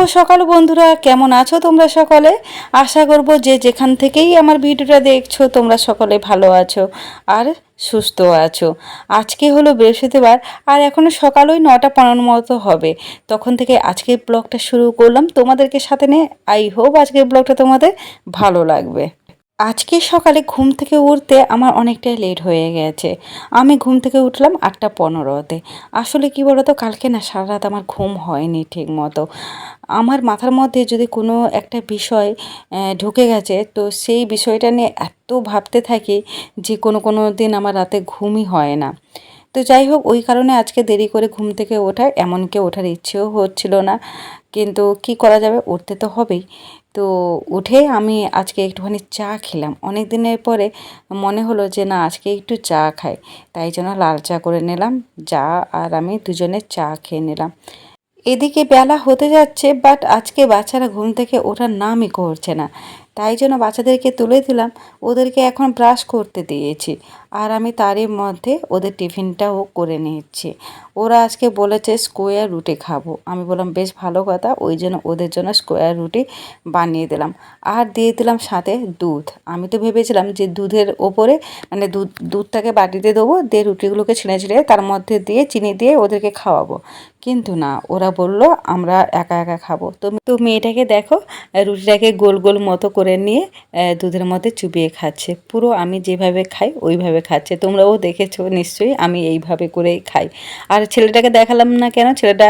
শুভ সকাল বন্ধুরা, কেমন আছো তোমরা সকলে? আশা করব যে যেখান থেকেই আমার ভিডিওটা দেখছ, তোমরা সকলে ভালো আছো আর সুস্থ আছো। আজকে হলো বৃহস্পতিবার, আর এখনও সকাল ওই নটা পনেরো মতো হবে। তখন থেকে আজকের ব্লগটা শুরু করলাম। তোমাদেরকে সাথে নিয়ে আই হোপ আজকের ব্লগটা তোমাদের ভালো লাগবে। আজকে সকালে ঘুম থেকে উঠতে আমার অনেকটাই লেট হয়ে গেছে। আমি ঘুম থেকে উঠলাম আটটা পনেরোতে। আসলে কি বলতো, কালকে না সারা রাত আমার ঘুম হয়নি ঠিক মতো আমার মাথার মধ্যে যদি কোনো একটা বিষয় ঢুকে গেছে, তো সেই বিষয়টা নিয়ে এত ভাবতে থাকি যে কোনো কোনো দিন আমার রাতে ঘুমই হয় না। তো যাই হোক, ওই কারণে আজকে দেরি করে ঘুম থেকে ওঠা এমনকি ওঠার ইচ্ছেও হচ্ছিল না। কিন্তু কি করা যাবে? উঠতে তো হবেই। তো উঠে আমি আজকে একটুখানি চা খেলাম। অনেক দিনের পরে মনে হলো যে, না, আজকে একটু চা খাই। তাই জন্য লাল চা করে নিলাম। চা আর আমি দুজনে চা খেয়ে নিলাম। এদিকে বেলা হতে যাচ্ছে, বাট আজকে বাচ্চারা ঘুম থেকে ওঠার নামই করছে না। তাই জন্য বাচ্চাদেরকে তুলে দিলাম। ওদেরকে এখন ব্রাশ করতে দিয়েছি। আর আমি তারই মধ্যে ওদের টিফিনটাও করে নিচ্ছি। ওরা আজকে বলেছে স্কোয়ার রুটি খাব। আমি বললাম, বেশ ভালো কথা। ওই জন্য ওদের জন্য স্কোয়ার রুটি বানিয়ে দিলাম। আর দিয়ে দিলাম সাথে দুধ। আমি তো ভেবেছিলাম যে দুধের ওপরে মানে দুধ, দুধটাকে বাটিতে দেবো, দিয়ে রুটিগুলোকে ছিঁড়ে ছিঁড়ে তার মধ্যে দিয়ে চিনি দিয়ে ওদেরকে খাওয়াবো। কিন্তু না, ওরা বলল, আমরা একা একা খাব। তো তো মেয়েটাকে দেখো, রুটিটাকে গোল গোল মতো করে নিয়ে দুধের মধ্যে চুবিয়ে খাচ্ছে। পুরো আমি যেভাবে খাই, ওইভাবে খাচ্ছে, তোমরাও দেখেছ নিশ্চয়ই আমি এইভাবে করেই খাই। আর ছেলেটাকে দেখালাম না কেন? ছেলেটা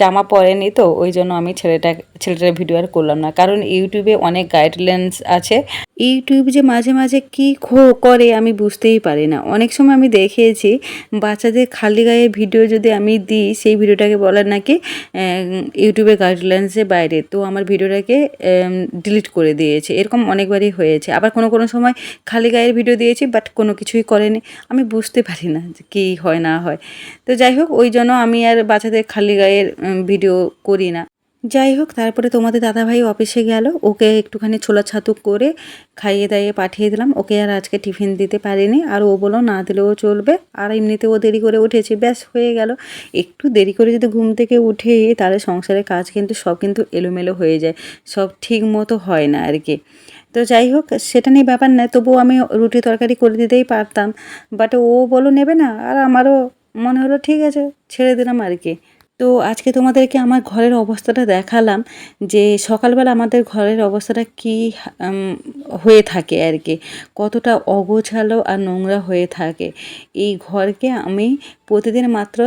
জামা পরেনি তো, ওই জন্য আমি ছেলেটা, ছেলেটার ভিডিও আর করলাম না। কারণ ইউটিউবে অনেক গাইডলাইন্স আছে ইউটিউব যে মাঝে মাঝে কি খো করে আমি বুঝতেই পারি না। অনেক সময় আমি দেখেছি বাচ্চাদের খালি গায়ে ভিডিও যদি আমি দিই, সেই ভিডিওটাকে বলে নাকি ইউটিউবে গাইডলাইন্সের বাইরে। তো আমার ভিডিওটাকে ডিলিট করে দিয়েছে। এরকম অনেকবারই হয়েছে। আবার কোনো কোনো সময় খালি গায়ের ভিডিও দিয়েছি বাট কোনো কিছুই করেনি। আমি বুঝতে পারি না যে কী হয় না হয়। তো যাই হোক, ওই জন্য আমি আর বাচ্চাদের খালি গায়ের ভিডিও করি না। যাই হোক, তারপরে তোমাদের দাদাভাই অফিসে গেল। ওকে একটুখানি ছোলা ছাতু করে খাইয়ে দাইয়ে পাঠিয়ে দিলাম। ওকে আর আজকে টিফিন দিতে পারিনি। আর ও বলো না দিলেও চলবে। আর এমনিতে ও দেরি করে উঠেছে। ব্যাস, হয়ে গেল। একটু দেরি করে যদি ঘুম থেকে উঠে, তাহলে সংসারের কাজ কিন্তু সব কিন্তু এলোমেলো হয়ে যায়। সব ঠিক মতো হয় না আর কি। তো যাই হোক, সেটা নিয়ে ব্যাপার না। তবুও আমি রুটি তরকারি করে দিতেই পারতাম। বাট ও বলো নেবে না। আর আমারও মনে হলো, ঠিক আছে, ছেড়ে দিলাম আর কি। তো আজকে তোমাদেরকে আমার ঘরের অবস্থাটা দেখালাম যে সকালবেলা আমাদের ঘরের অবস্থাটা কি হয়ে থাকে আর কি। কতটা অগোছালো আর নোংরা হয়ে থাকে। এই ঘরকে আমি প্রতিদিন মাত্র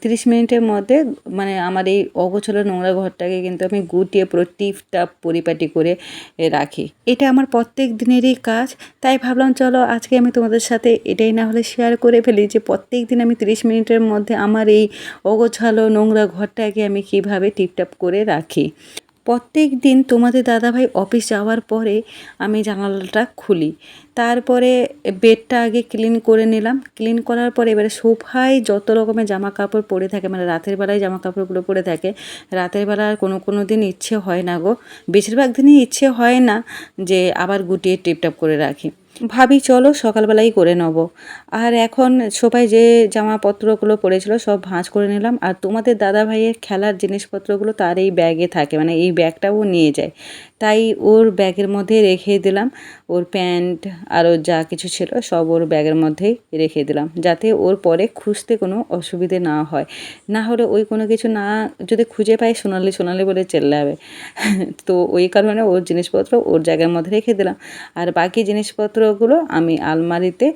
তিরিশ মিনিটের মধ্যে মানে আমার এই অগোছালো নোংরা ঘরটাকে কিন্তু আমি গুটিয়ে পুরো টিপটাপ পরিপাটি করে রাখি। এটা আমার প্রত্যেক দিনেরই কাজ, তাই ভাবলাম চলো আজকে আমি তোমাদের সাথে এটাই না হলে শেয়ার করে ফেলি যে প্রত্যেক দিন আমি তিরিশ মিনিটের মধ্যে আমার এই অগোছালো নোংরা ঘরটাকে আমি কীভাবে টিপটাপ করে রাখি। প্রত্যেক দিন তোমাদের দাদাভাই অফিস যাওয়ার পরে আমি জানালাটা খুলি। তারপরে বেডটা আগে ক্লিন করে নিলাম। ক্লিন করার পরে এবারে সোফায় যত রকমের জামা কাপড় পরে থাকে মানে রাতের বেলায় জামা কাপড়গুলো পরে থাকে, রাতের বেলা আর কোনো কোনো দিন ইচ্ছে হয় না গো। বেশিরভাগ দিনই ইচ্ছে হয় না যে আবার গুটিয়ে টিপটাপ করে রাখি। ভাবি, চলো, সকালবেলাই করে নেব। আর এখন সবাই যে জামাপত্রগুলো পড়েছিল সব ভাঁজ করে নিলাম। আর তোমাদের দাদা ভাইয়ের খেলার জিনিসপত্রগুলো তার এই ব্যাগে থাকে মানে এই ব্যাগটাও নিয়ে যায়। তাই ওর ব্যাগের মধ্যে রেখে দিলাম। ওর প্যান্ট আর ওর যা কিছু ছিল সব ওর ব্যাগের মধ্যেই রেখে দিলাম। যাতে ওর পরে খুঁজতে কোনো অসুবিধে না হয়। না হলে ওই কোনো কিছু না যদি খুঁজে পায় সোনালি সোনালি বলে চেল্লাবে। তো ওই কারণে ওর জিনিসপত্র ওর জায়গার মধ্যে রেখে দিলাম। আর বাকি জিনিসপত্রগুলো আমি আলমারিতে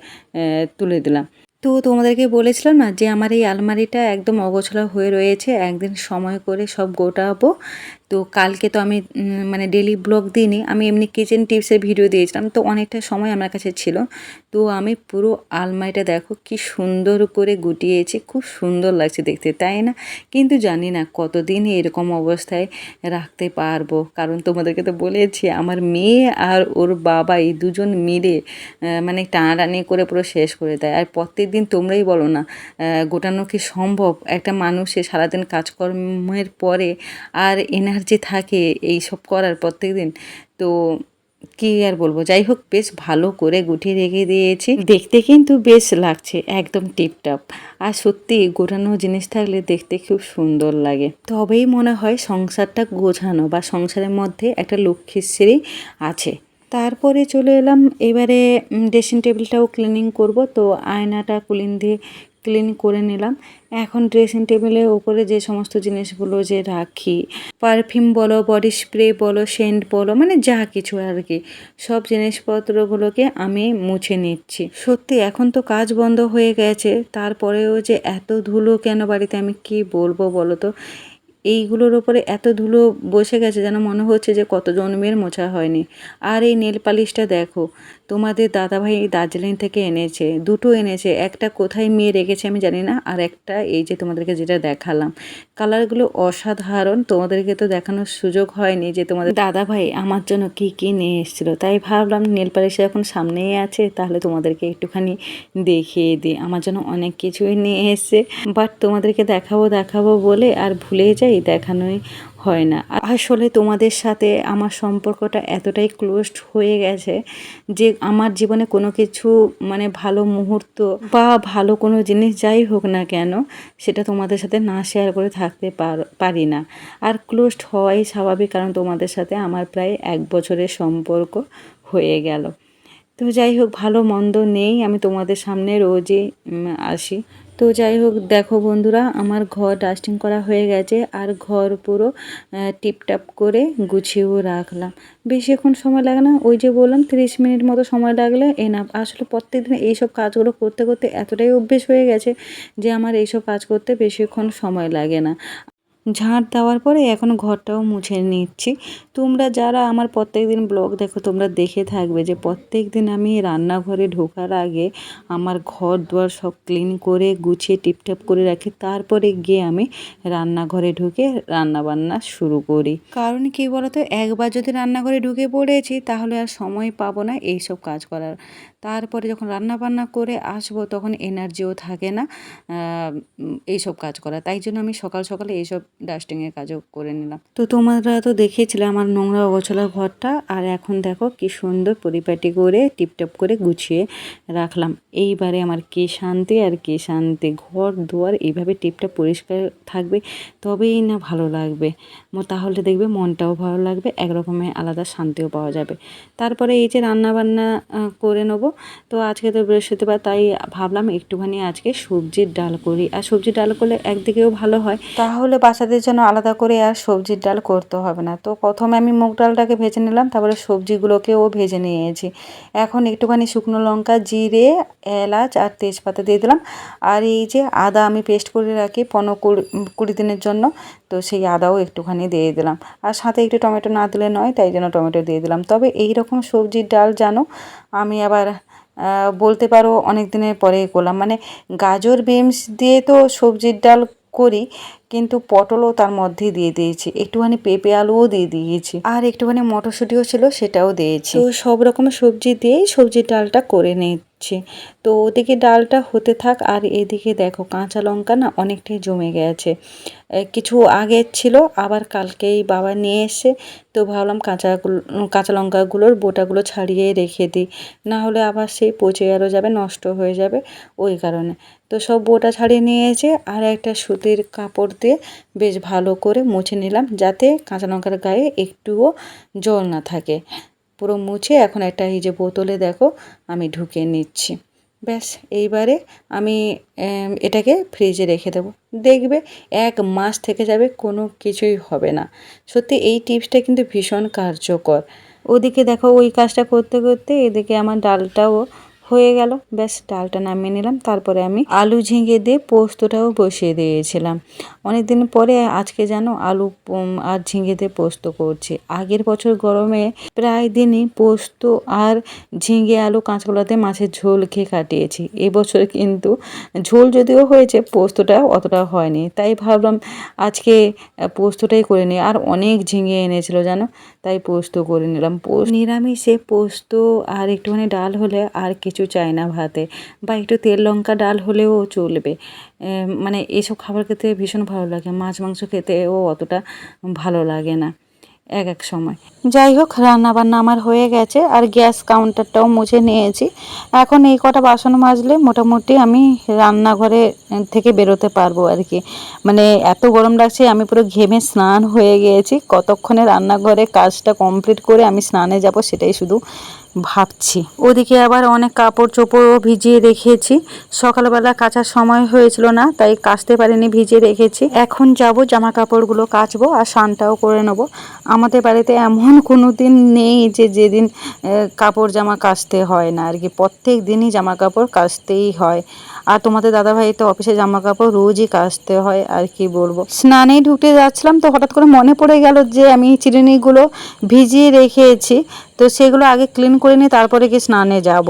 তুলে দিলাম। তো তোমাদেরকে বলেছিলাম না যে আমার এই আলমারিটা একদম অগোছলা হয়ে রয়েছে। একদিন সময় করে সব গোটাবো। তো কালকে তো আমি মানে ডেলি ব্লগ দিইনি, আমি এমনি কিচেন টিপসের ভিডিও দিয়েছিলাম, তো অনেকটা সময় আমার কাছে ছিল। তো আমি পুরো আলমারিটা দেখো কি সুন্দর করে গুটিয়েছি, খুব সুন্দর লাগছে দেখতে, তাই না? কিন্তু জানি না কতদিন এরকম অবস্থায় রাখতে পারব, কারণ তোমাদেরকে তো বলেছি, আমার মেয়ে আর ওর বাবা এই দুজন মিলে মানে টানাটানি করে পুরো শেষ করে দেয়। আর প্রত্যেক দিন তোমরাই বলো না গোটানো কি সম্ভব? একটা মানুষের সারাদিন কাজকর্মের পরে আর এনার্জি থাকে এই সব করার প্রত্যেক দিন তো কি আর বলব? যাই হোক, বেশ ভালো করে গুটিয়ে রেখে দিয়েছি। দেখতে কিন্তু বেশ লাগছে, একদম টিপটপ। আর সত্যি গোটানো জিনিস থাকলে দেখতে খুব সুন্দর লাগে। তবেই মনে হয় সংসারটা গোছানো বা সংসারের মধ্যে একটা লক্ষ্মীশ্রী আছে। তারপরে চলে এলাম, এবারে ড্রেসিং টেবিলটাও ক্লিনিং করব। তো আয়নাটা কুলিন দিয়ে ক্লিন করে নিলাম। এখন ড্রেসিং টেবিলের ওপরে যে সমস্ত জিনিসগুলো যে রাখি পারফিউম বলো বডি স্প্রে বলো সেন্ট বলো মানে যা কিছু আর কি, সব জিনিসপত্রগুলোকে আমি মুছে নিচ্ছি। সত্যি এখন তো কাজ বন্ধ হয়ে গেছে, তারপরেও যে এত ধুলো কেন বাড়িতে আমি কি বলব বলো তো? এইগুলোর ওপরে এত ধুলো বসে গেছে যেন মনে হচ্ছে যে কত জন্মের মোছা হয়নি। আর এই নেল পালিশটা দেখো, তোমাদের দাদাভাই দার্জিলিং থেকে এনেছে, দুটো এনেছে, একটা কোথায় মেয়ে রেখেছে আমি জানি না, আর একটা এই যে তোমাদেরকে যেটা দেখালাম। কালারগুলো অসাধারণ, তোমাদেরকে তো দেখানোর সুযোগ হয়নি যে তোমাদের দাদাভাই আমার জন্য কি কি নিয়ে এসেছিল। তাই ভাবলাম নেল পালিশ এখন সামনেই আছে, তাহলে তোমাদেরকে একটুখানি দেখিয়ে দিই। আমার জন্য অনেক কিছুই নিয়ে এসছে বাট তোমাদেরকে দেখাবো দেখাবো বলে আর ভুলে যাই। দেখানোই হয় না। আসলে তোমাদের সাথে আমার সম্পর্কটা এতটাই ক্লোজড হয়ে গেছে যে আমার জীবনে কোনো কিছু মানে ভালো মুহূর্ত বা ভালো কোনো জিনিস যাই হোক না কেন সেটা তোমাদের সাথে না শেয়ার করে থাকতে পারি না। আর ক্লোজড হওয়াই স্বাভাবিক কারণ তোমাদের সাথে আমার প্রায় এক বছরের সম্পর্ক হয়ে গেল। তো যাই হোক, ভালো মন্দ নেই। আমি তোমাদের সামনে রোজই আসি। তো যাই হোক, দেখো বন্ধুরা, আমার ঘর ডাস্টিং করা হয়ে গেছে আর ঘর পুরো টিপটাপ করে গুছিয়েও রাখলাম। বেশিক্ষণ সময় লাগে না, ওই যে বললাম, তিরিশ মিনিট মতো সময় লাগলে এনাফ আসলে প্রত্যেকদিন এইসব কাজগুলো করতে করতে এতটাই অভ্যেস হয়ে গেছে যে আমার এইসব কাজ করতে বেশিক্ষণ সময় লাগে না। ঝাঁট দেওয়ার পরে এখন ঘরটাও মুছে নিচ্ছি। তোমরা যারা আমার প্রত্যেক দিন ব্লগ দেখো, তোমরা দেখে থাকবে যে প্রত্যেক দিন আমি রান্নাঘরে ঢোকার আগে আমার ঘর দুয়ার সব ক্লিন করে, গুছিয়ে, টিপটাপ করে রাখি। তারপরে গিয়ে আমি রান্নাঘরে ঢুকে রান্না বান্না শুরু করি। কারণ কি বলতো, একবার যদি রান্নাঘরে ঢুকে পড়েছি, তাহলে আর সময় পাবো না এইসব কাজ করার। তারপরে যখন রান্না বান্না করে আসব, তখন এনার্জিও থাকে না এইসব কাজ করা। তাই জন্য আমি সকাল সকালে এইসব ডাস্টিংয়ের কাজও করে নিলাম। তো তোমরা তো দেখিয়েছিলে আমার নোংরা অগোছালো ঘরটা, আর এখন দেখো কি সুন্দর পরিপাটি করে, টিপটপ করে গুছিয়ে রাখলাম। এইবারে আমার কে শান্তি আর কে শান্তি ঘর দুয়ার এইভাবে টিপটা পরিষ্কার থাকবে, তবেই না ভালো লাগবে। তাহলে দেখবে মনটাও ভালো লাগবে, একরকমের আলাদা শান্তিও পাওয়া যাবে। তারপরে এই যে রান্না বান্না করে নেব তো আজকে তো বৃহস্পতিবার, তাই ভাবলাম একটুখানি আজকে সবজির ডাল করি। আর সবজির ডাল করলে একদিকেও ভালো হয়। তাহলে বাচ্চাদের জন্য আলাদা করে আর সবজির ডাল করতে হবে না। তো প্রথমে আমি মুগ ডালটাকে ভেজে নিলাম, তারপরে সবজিগুলোকেও ভেজে নিয়েছি। এখন একটুখানি শুকনো লঙ্কা, জিরে, এলাচ আর তেজপাতা দিয়ে দিলাম। আর এই যে আদা আমি পেস্ট করে রাখি পনেরো কুড়ি দিনের জন্য, তো সেই আদাও একটুখানি দিয়ে দিলাম। আর সাথে একটু টমেটো না দিলে নয়, তাই জন্য টমেটো দিয়ে দিলাম। তবে এই রকম সবজির ডাল জানো আমি আবার বলতে পারো অনেক দিনের পরে করলাম। মানে গাজর, বিনস দিয়ে তো সবজির ডাল করি, কিন্তু পটলও তার মধ্যে দিয়ে দিয়েছি। একটুখানি পেঁপে আলুও দিয়ে দিয়েছি। আর একটুখানি মটরশুঁটিও ছিল, সেটাও দিয়েছি। তো সব রকমের সবজি দিয়েই সবজির ডালটা করে নিচ্ছি তো ওদিকে ডালটা হতে থাক, আর এদিকে দেখো কাঁচা লঙ্কা না অনেকটাই জমে গেছে। কিছু আগে ছিল, আবার কালকেই বাবা নিয়ে এসে তো ভাবলাম কাঁচাগুলো কাঁচা লঙ্কাগুলোর বোটাগুলো ছাড়িয়ে রেখে দিই। না হলে আবার সেই পচে আরও যাবে নষ্ট হয়ে যাবে ওই কারণে। তো সব বোটা ছাড়িয়ে নিয়েছে, আর একটা সুতির কাপড় দিয়ে বেশ ভালো করে মুছে নিলাম, যাতে কাঁচা লঙ্কার গায়ে একটুও জল না থাকে। পুরো মুছে এখন একটা এই যে বোতলে দেখো, আমি ঢুকে নিচ্ছি। ব্যাস, এইবারে আমি এটাকে ফ্রিজে রেখে দেবো। দেখবে এক মাস থেকে যাবে, কোনো কিছুই হবে না। সত্যি এই টিপসটা কিন্তু ভীষণ কার্যকর। ওদিকে দেখো ওই কাজটা করতে করতে এদিকে আমার ডালটাও হয়ে গেল। ব্যাস, ডালটা নামিয়ে নিলাম। তারপরে আমি আলু ঝিঙে দিয়ে পোস্তটাও বসিয়ে দিয়েছিলাম। অনেক দিন পরে আজকে জানো আলু আর ঝিঙে দিয়ে পোস্ত করছি। আগের বছর গরমে প্রায় দিনই পোস্ত আর ঝিঙে, আলু কাঁচকলাতে মাছের ঝোল খেয়ে কাটিয়েছি। এবছর কিন্তু ঝোল যদিও হয়েছে, পোস্তটা অতটা হয়নি। তাই ভাবলাম আজকে পোস্তটাই করে নিই। আর অনেক ঝিঙে এনেছিল জানো? তাই পোস্ত করে নিলাম। পোস্ত নিরামিষে পোস্ত আর একটুখানি ডাল হলে আর কিছু চাই না ভাতে বা একটু তেল লঙ্কা ডাল হলেও চলবে। মানে এইসব খাবার খেতে ভীষণ ভালো লাগে, মাছ মাংস খেতেও অতটা ভালো লাগে না এক এক সময়। যাই হোক রান্না বান্না আমার হয়ে গেছে আর গ্যাস কাউন্টারটাও মুছে নিয়েছি। এখন এই কটা বাসন মাজলে মোটামুটি আমি রান্নাঘরে থেকে বেরোতে পারব আর কি। মানে এত গরম লাগছে, আমি পুরো ঘেমে স্নান হয়ে গিয়েছি। কতক্ষণে রান্নাঘরে কাজটা কমপ্লিট করে আমি স্নানে যাব সেটাই শুধু ভাবছি। ওদিকে আবার অনেক কাপড় চোপড়ও ভিজিয়ে রেখেছি। সকালবেলা কাচার সময় হয়েছিল না, তাই কাচতে পারিনি, ভিজিয়ে রেখেছি। এখন যাব জামা কাপড়গুলো কাচবো আর স্নানটাও করে নেব। আমাদের বাড়িতে এমন কোনো দিন নেই যে যেদিন কাপড় জামা কাচতে হয় না। আর কি প্রত্যেক দিনই জামা কাপড় কাচতেই হয়। আর তোমাদের দাদাভাই তো অফিসে জামা কাপড় রোজই কাচতে হয়, আর কি বলব? স্নানেই ঢুকতে যাচ্ছিলাম তো হঠাৎ করে মনে পড়ে গেল যে আমি চিরুনিগুলো ভিজিয়ে রেখেছি, তো সেগুলো আগে ক্লিন করে নিয়ে তারপরে গিয়ে স্নানে যাব।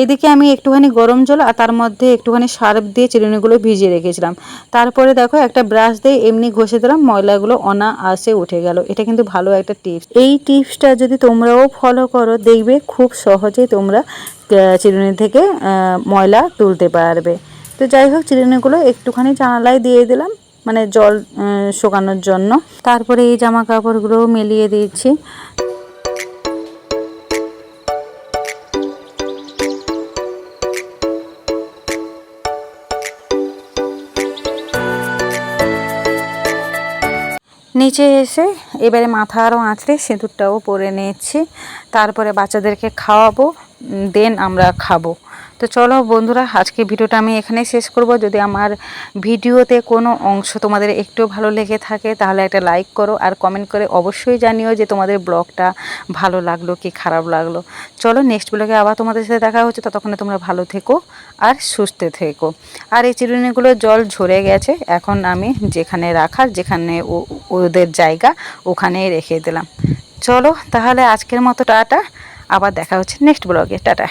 এদিকে আমি একটুখানি গরম জল আর তার মধ্যে একটুখানি সার্ফ দিয়ে চিরুনিগুলো ভিজিয়ে রেখেছিলাম। তারপরে দেখো একটা ব্রাশ দিয়ে এমনি ঘষে দিলাম, ময়লাগুলো অনায়াসে উঠে গেল। এটা কিন্তু ভালো একটা টিপস এই টিপসটা যদি তোমরাও ফলো করো, দেখবে খুব সহজেই তোমরা চিরুনি থেকে ময়লা তুলতে পারবে। তো যাই হোক, চিরুনিগুলো একটুখানি জানালায় দিয়ে দিলাম মানে জল শুকানোর জন্য। তারপরে এই জামা কাপড়গুলো মেলিয়ে দিয়েছি নিচে এসে এবারে মাথা আরও আঁচড়ে সিঁদুরটাও পরে নিচ্ছি। তারপরে বাচ্চাদেরকে খাওয়াবো। দেন আমরা খাব। তো চলো বন্ধুরা আজকে ভিডিওটা আমি এখানেই শেষ করব। যদি আমার ভিডিওতে কোনো অংশ তোমাদের একটু ভালো লেগে থাকে, তাহলে একটা লাইক করো আর কমেন্ট করে অবশ্যই জানিও যে তোমাদের ব্লগটা ভালো লাগল কি খারাপ লাগল। চলো নেক্সট ব্লগে আবার তোমাদের সাথে দেখা হচ্ছে, ততক্ষণে তোমরা ভালো থেকো আর সুস্থ থেকো। আর এই চিরুনিগুলো জল ঝরে গেছে, এখন আমি যেখানে রাখার, যেখানে ওদের জায়গা, ওখানেই রেখে দিলাম। চলো তাহলে আজকের মতো টাটা। আবার দেখা হচ্ছে নেক্সট ব্লগে টাটা।